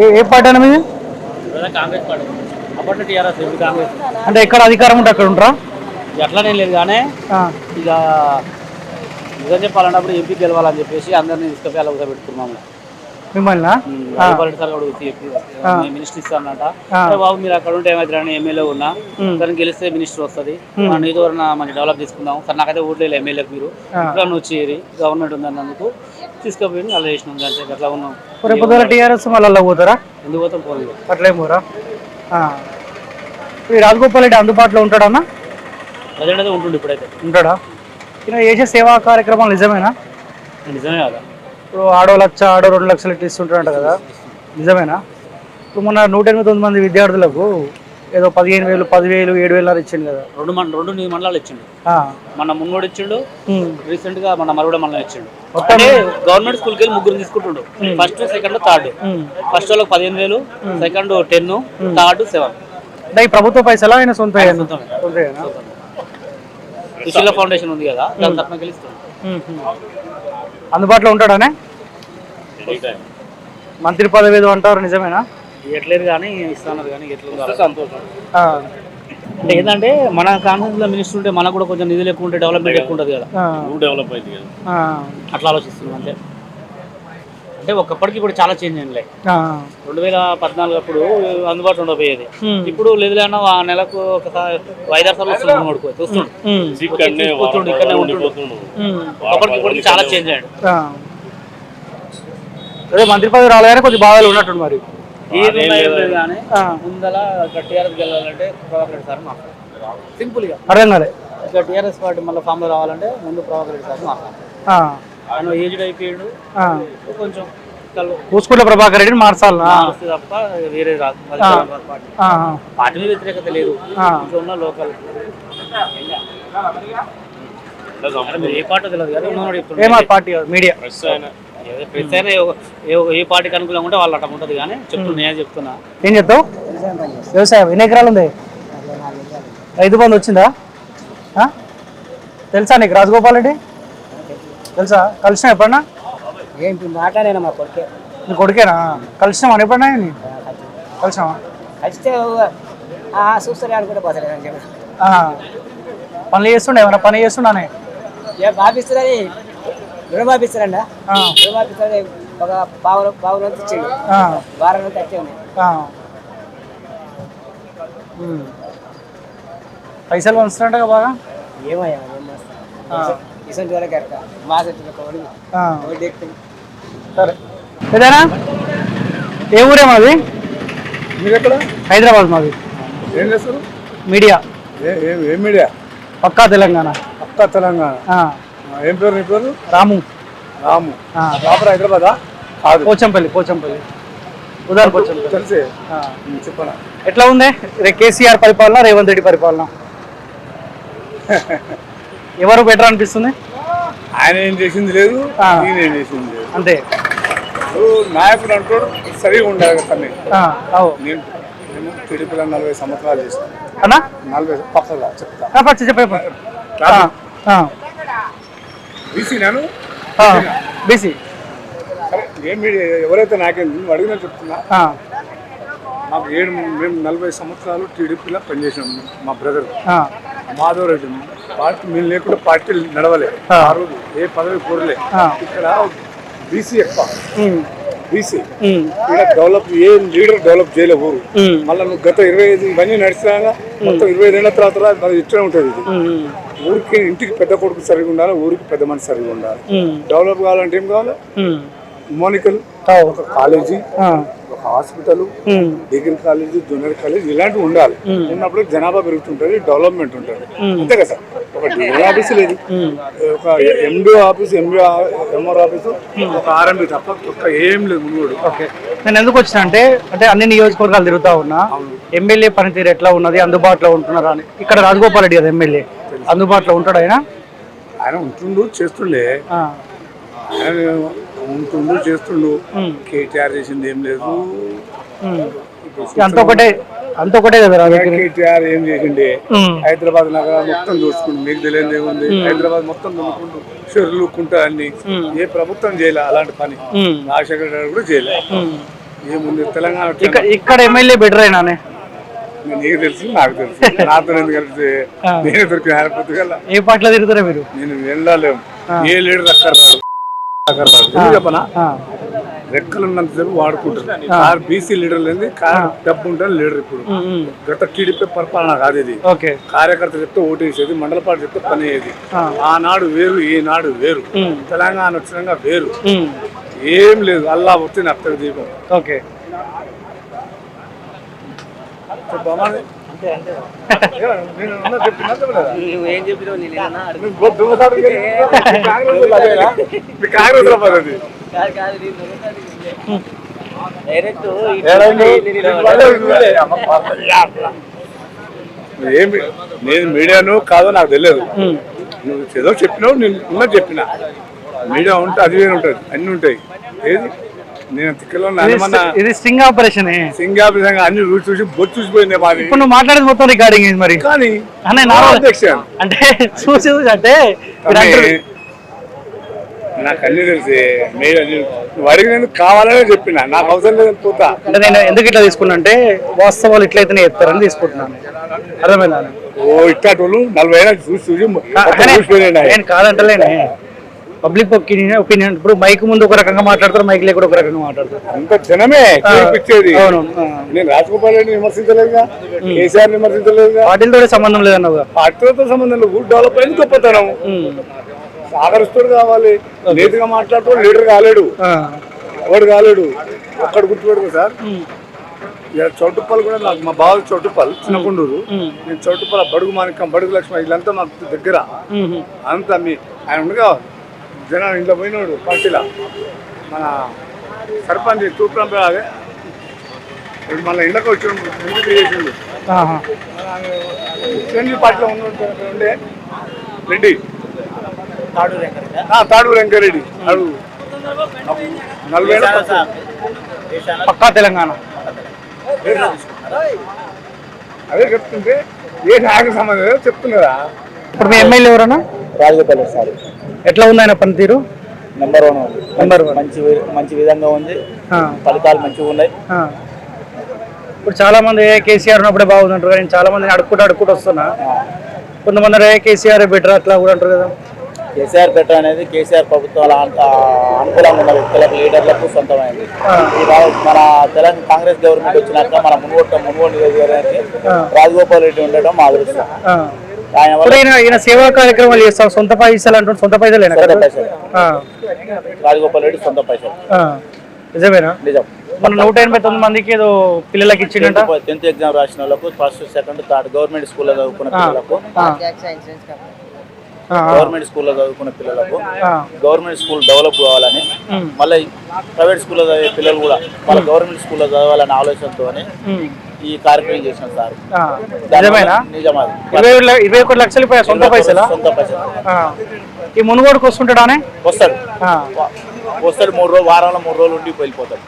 ఏ ఏ party అన్న మీది? Congress party అప్పట్లో టీఆర్ఎస్ ఇప్పుడు కాంగ్రెస్. అంటే ఎక్కడ అధికారం ఉంటే అక్కడ ఉంటారా? ఎట్లానే లేదు కానీ ఇక నిజం చెప్పాలన్నప్పుడు ఎంపీ గెలవాలని చెప్పేసి అందరినీ తీసుకుపోయి అలా కూర్చోబెట్టుకున్నాము మిమ్మల్ని? సార్ వచ్చి మినిస్టర్ ఇస్తానంట. బాబు మీరు అక్కడ ఉంటే ఏమైతే ఎమ్మెల్యే ఉన్నా. కానీ గెలిస్తే మినిస్టర్ వస్తుంది. మన నియోజకవర్గం మంచి డెవలప్ చేసుకుందాం. కానీ నాకైతే ఓట్లు లేదు ఎమ్మెల్యేకి మీరు ఇక్కడ నువ్వు చేరి గవర్నమెంట్ ఉందన్నందుకు తీసుకుపోయి అలా చేసినాం. అంతే అట్లా ఉన్నాం. రేపు పొద్దున టీఆర్ఎస్ మళ్ళీ అలా పోతారా? ఎందుకు పోతాం? పోలేదు అట్లేం పోరా. ఈ రాజగోపాల్ రెడ్డి అందుబాటులో ఉంటాడన్నా ప్రజెంట్ అయితే ఉంటుండే ఇప్పుడైతే. ఉంటాడా? ఈయన చేసే సేవా కార్యక్రమాలు నిజమేనా? నిజమే కదా. ఇప్పుడు ఆడో లక్ష ఆడో రెండు లక్షలు ఇట్లా ఇస్తుంటారంట కదా. నిజమేనా? ఇప్పుడు మొన్న నూట ఎనిమిది తొమ్మిది మంది విద్యార్థులకు ఏదో పదిహేను వేలు పదివేలు ఏడు వేలు ఇచ్చింది కదా. రెండు మన రెండు నీ మండలాలు ఇచ్చిండు. ఆ. మన మున్నోడు ఇచ్చిండు. రీసెంట్గా మన మరుగుడ మండలం ఇచ్చిండు. అంటే గవర్నమెంట్ స్కూల్కి వెళ్ళి ముగ్గురు తీసుకుంటుండు. First second third. ఫస్ట్ వాళ్ళకి పదిహేను వేలు సెకండ్ టెన్ థర్డ్ సెవెన్. అంటే ఈ ప్రభుత్వ పైసలా ఆయన సొంత? సుశీల ఫౌండేషన్ ఉంది కదా దాని తరఫున గెలుస్తుంది. అందుబాటులో ఉంటాడానే? మంత్రి పదవి ఏదో అంటారు నిజమేనా? ఎట్లేదు కానీ ఇస్తున్నారు కానీ ఎట్లుందో సంతోషం. అంటే ఏంటంటే మన కాన్ఫరెన్స్లో మినిస్టర్ ఉంటే మనకు కూడా కొంచెం నిధులు ఎక్కువ ఉంటే డెవలప్మెంట్ ఎక్కువ ఉంటుంది కదా. డెవలప్ అయింది కదా. అట్లా ఆలోచిస్తున్నాం అంతే. అంటే ఒకప్పటికి ఇప్పుడు చాలా చేంజ్ ఆ. రెండు వేల పద్నాలుగు అప్పుడు అందుబాటులో ఉండబోయేది. ఇప్పుడు లేదులేనా ఆ నెలకు ఒకసారి ఐదారు సార్లు వస్తుంది కొడుకు చూస్తుండు ఇక్కడనే ఉంటుండు. ఒకప్పటికి ఇప్పటికి చాలా చేంజ్ అయ్యాడు. అదే మంత్రి పదవి రాలేదని కొద్ది బాధలు ఉన్నట్టు మరి ఏది కానీ. ముందల టీఆర్ఎస్ గెలవాలంటే ప్రభాకర్ రెడ్డి సార్ మాకు సింపుల్గా. అర్థం కాలే ఇక టీఆర్ఎస్ పార్టీ మళ్ళీ ఫామ్ రావాలంటే ముందు ప్రభాకర్ రెడ్డి సార్. ఆయన ఏజ్డ్ అయిపోయాడు. ఆ. కొంచెం పూసుకుంట ప్రభాకర్ రెడ్డిని మార్చాలనా వస్తే తప్ప వేరే రాదు పార్టీ. ఆ. పార్టీ మీద వ్యతిరేకత లేదు. ఉన్న లోకల్. ఏ పార్టీ తెలియదు. ఏమా పార్టీ? మీడియా. ఏ- ప్రెస్ అయినా ఏ- పార్టీకి అనుకూలంగా ఉంటే వాళ్ళు అట్లా ఉంటుంది కానీ చెప్తున్నా నేను చెప్తున్నా. ఏం చెప్తావు? వ్యవసాయం ఎన్ని ఎకరాలు ఉంది? రైతు బంధు వచ్చిందా? తెలుసా నీకు రాజగోపాల్ రెడ్డి? తెలుసా? కలిసిన ఎప్పుడన్నా? ఏంటి మాట్లాడేనా మా కొడుకే? నీ కొడుకేనా? కలిసినావా ఎప్పుడన్నా? కలిసినావా కలిస్తే చూస్తారు అనుకుంటే పోతారు అని చెప్పి ఆ. పనులు చేస్తుండే ఏమైనా పని చేస్తున్నానే ఏ బాపిస్తారని రుణమాపిస్తారండ ఆ. రుణమాపిస్తారని ఒక పావులు పావులు అంతా ఇచ్చిండు ఆ. వారం అంతా అట్టే ఉన్నాయి ఆ. ఉమ్. పైసలు పంచుతుంట బాగా? ఏమయ్యా ఏం చేస్తాం? ఇసంటి వాళ్ళకి అక్క మా సరే. ఏదైనా? ఏ ఊరే మాది? మీరు ఎక్కడ హైదరాబాద్ మాది. ఏం చేస్తారు? మీడియా. ఏ- ఏ- ఏం మీడియా? పక్కా తెలంగాణ. పక్కా తెలంగాణ. ఏం పేరు నీ పేరు? రాము. రాము. ప్రాపర్ హైదరాబాదా? పోచంపల్లి పోచంపల్లి. ఉదార్ పోచంపల్లి. తెలిసి. చెప్పనా? ఎట్లా ఉంది? రే కేసీఆర్ పరిపాలన రేవంత్ రెడ్డి పరిపాలన? ఎవరు బెటర్ అనిపిస్తుంది? ఆయన ఏం చేసింది లేదు. ఈయన ఏం చేసింది లేదు. అంతే. నాయకుడు అంటాడు సరిగా ఉండాలి కదా నేను టీడీపీలో నలభై సంవత్సరాలు చేస్తాను అన్నా? నలభై పక్కగా చెప్తా. చెప్పే బీసీ నేను? బీసీ. ఎవరైతే నాకేం నువ్వు అడిగినా చెప్తున్నా. మాకు ఏడు మేము నలభై సంవత్సరాలు టీడీపీలో పనిచేసాం మా బ్రదర్. మాధవ్ రెడ్డి పార్టీ మేము లేకుండా పార్టీ నడవలే. ఆ. రోజు ఏ పదవి కోరలే. ఇక్కడ బీసీ ఎక్కువ. బీసీ. ఇక్కడ డెవలప్ ఏ లీడర్ డెవలప్ చేయలే ఊరు. మళ్ళీ నువ్వు గత ఇరవై ఐదు ఇవన్నీ నడిచినాక మొత్తం ఇరవై ఐదు ఏళ్ళ తర్వాత ఇట్లనే ఉంటుంది ఇది. ఊరికి ఇంటికి పెద్ద కొడుకు సరిగా ఉండాలి ఊరికి పెద్ద మనిషి సరిగా ఉండాలి? డెవలప్ కావాలంటే ఏం కావాలి? మోనికల్ ఒక కాలేజీ ఒక hospital degree college junior college ఇలాంటివి ఉండాలి. ఉన్నప్పుడు జనాభా పెరుగుతుంటది డెవలప్మెంట్ ఉంటుంది. అంతే కదా సార్? ఒక డిగ్రీ ఆఫీస్ లేదు. ఒక MDO office MBO MR office ఒక ఆర్ఎంబి తప్ప ఒక్క ఏం లేదు ముందు ఓకే. నేను ఎందుకు వచ్చిన అంటే అంటే అన్ని నియోజకవర్గాలు తిరుగుతా ఉన్నా. ఎమ్మెల్యే పనితీరు ఎట్లా ఉన్నది అందుబాటులో ఉంటున్నారా అని. ఇక్కడ రాజగోపాల్ రెడ్డి కదా ఎమ్మెల్యే. అందుబాటులో ఉంటాడు ఆయన? ఆయన ఉంటుండు చేస్తుండే. ఆయన ఉంటుండు చేస్తుండు. కేటీఆర్ చేసింది ఏం లేదు. అంత ఒకటే అంత ఒకటే కదా కేటీఆర్ ఏం చేసిండే. హైదరాబాద్ నగరం మొత్తం చూసుకుంటు మీకు తెలియదు ఏముంది హైదరాబాద్ మొత్తం దున్నుకుంటూ చెరువులు కుంటా అన్ని. ఏ ప్రభుత్వం చేయలే అలాంటి పని. రాజశేఖర గారు కూడా చేయలే. ఏముంది? తెలంగాణ ఇక్కడ ఇక్కడ ఎమ్మెల్యే బెటర్ అయినానే. నీకు తెలుసు నాకు తెలుసు. నాతో ఎందుకు కలిసి నేను దొరికిన పొద్దుగల ఏ పార్టీలో తిరుగుతారా మీరు? నేను వెళ్ళలేము ఏ లీడర్ అక్కడ రాడు చెప్పనా? ఆ, రెక్కలు ఉన్నంతసేపు వాడుకుంటారు. కార్ బీసీ లీడర్ లేదు కార్ డబ్బు ఉంటుంది లీడర్ ఇప్పుడు. గత టీడీపీ పరిపాలన కాదు ఇది. ఓకే. కార్యకర్త చెప్తే ఓటు వేసేది మండల పార్టీ చెప్తే పని అయ్యేది. ఆనాడు వేరు ఈనాడు వేరు. తెలంగాణ వచ్చినాక వేరు. ఏం లేదు. అల్లా వచ్చి నత్తడి దీపం. ఓకే చెప్పమ్మా? నేను ఉన్నా చెప్పినా చెప్పలేదా? నువ్వు ఏం చెప్పినావు నేను కాంగ్రెస్. కాదు కాదు డైరెక్ట్. ఏమి మీడియాను కాదో నాకు తెలియదు నువ్వు ఏదో చెప్పినావు నేను ఉన్న చెప్పిన మీడియా ఉంటే అది వేరే ఉంటుంది అన్ని ఉంటాయి ఏది నేను తిక్కలో ఇది నన్నమన్న ఇది స్టింగ్ ఆపరేషన్ అన్ని రుచి చూసి బొచ్చు చూసిపోయింది మాది. ఇప్పుడు నువ్వు మాట్లాడేది మొత్తం రికార్డింగ్ ఇది మరి? కానీ అంటే చూసి చూసి అంటే నాకు అన్ని తెలిసి. మీరు నువ్వు అడిగినందుకు కావాలనే చెప్పిన. నాకు అవసరం లేదని పోతా. అంటే నేను ఎందుకు ఇట్లా తీసుకున్నా అంటే వాస్తవాలు ఇట్లయితేనే చెప్తారని తీసుకుంటున్నాను. అర్థమైందా? ఓ ఇట్టాటోళ్ళు నలభై చూసి చూసి. నేను కాదంటలేనే. పబ్లిక్ ఒపీనియన్ ఒపీనియన్ ఇప్పుడు మైక్ ముందు ఒక రకంగా మాట్లాడతారు మైక్ లేకుండా ఒక రకంగా మాట్లాడతారు. అంత జనమే అవును. నేను రాజగోపాల్ రెడ్డి విమర్శించలేదుగా కేసీఆర్ విమర్శించలేదుగా. వాటితో సంబంధం లేదన్నావుగా పార్టీలతో సంబంధం లేదు డెవలప్ అయింది గొప్పతనం. సాగరిస్తుడు కావాలి నీతిగా మాట్లాడుతూ లీడర్ కాలేడు. ఎవడు కాలేడు? ఒక్కడు గుర్తుపెడుకో సార్. చౌటుప్పల్ కూడా నాకు మా బావ చౌటుప్పల్ చిన్నకుండూరు. నేను చౌటుప్పల్ బడుగు మాణిక్యం బడుగు లక్ష్మ వీళ్ళంతా మాకు దగ్గర. అంతా మీ ఆయన ఉండగా జనాలు ఇంట్లో పోయినాడు పార్టీలో. మన సర్పంచ్ తూప్రం అదే ఇప్పుడు మళ్ళీ ఇళ్ళకి వచ్చి ఎందుకు చేసిండు. చిరంజీవి పార్టీలో ఉన్న ఉండే రెడ్డి. తాడు వెంకరెడ్డి అడుగు. నలభై. పక్కా తెలంగాణ. అదే చెప్తుంటే ఏ నాకు సంబంధం చెప్తున్నారా ఇప్పుడు మీ ఎమ్మెల్యే ఎవరన్నా? రాజగోపాల్ సార్. ఎట్లా ఉంది ఆయన పనితీరు? నెంబర్ వన్ నెంబర్ వన్ మంచి మంచి విధంగా ఉంది. ఫలితాలు మంచిగా ఉన్నాయి. ఇప్పుడు చాలా మంది ఏ కేసీఆర్ ఉన్నప్పుడే బాగుందంటారు కానీ చాలా మంది అడుక్కుంటూ అడుక్కుంటూ వస్తున్నా. కొంతమంది ఏ కేసీఆర్ బెటర్ అట్లా కూడా అంటారు కదా. కేసీఆర్ బెటర్ అనేది కేసీఆర్ ప్రభుత్వాల అనుకూలంగా ఉన్న వ్యక్తులకు లీడర్లకు సొంతమైంది. మన తెలంగాణ కాంగ్రెస్ గవర్నమెంట్ వచ్చినాక మన మునుగోట మునుగోడు నియోజకవర్గానికి. రాజగోపాల్ రెడ్డి ఉండడం మా అదృష్టం. ఇప్పుడు వల్ల ఈయన ఈయన సేవా కార్యక్రమాలు చేస్తాం సొంత పైసలు అంటారు సొంత పైసలు. రాజగోపాల్ రెడ్డి సొంత పైసలు. ఆ. నిజమేనా? నిజం. మన నూట ఎనభై తొమ్మిది మందికి ఏదో పిల్లలకి ఇచ్చిండంట. టెన్త్ ఎగ్జామ్ రాసిన వాళ్ళకు ఫస్ట్ సెకండ్ థర్డ్ గవర్నమెంట్ స్కూల్లో చదువుకున్న పిల్లలకు. గవర్నమెంట్ స్కూల్లో చదువుకున్న పిల్లలకు. ఆ. గవర్నమెంట్ స్కూల్ డెవలప్ కావాలని. మళ్ళీ ప్రైవేట్ స్కూల్లో చదివే పిల్లలు కూడా వాళ్ళ గవర్నమెంట్ స్కూల్లో చదవాలనే ఆలోచనతో. ఈ కార్యక్రమం చేసిన సార్. నిజమేనా? నిజమాది. ఇరవై ఒకటి లక్షలు సొంత పైసలా? సొంత పైసలు. ఈ మునుగోడుకు వస్తుంటాడానే? వస్తాడు. వస్తాడు మూడు రోజులు వారంలో మూడు రోజులు ఉండి వెళ్ళిపోతాడు.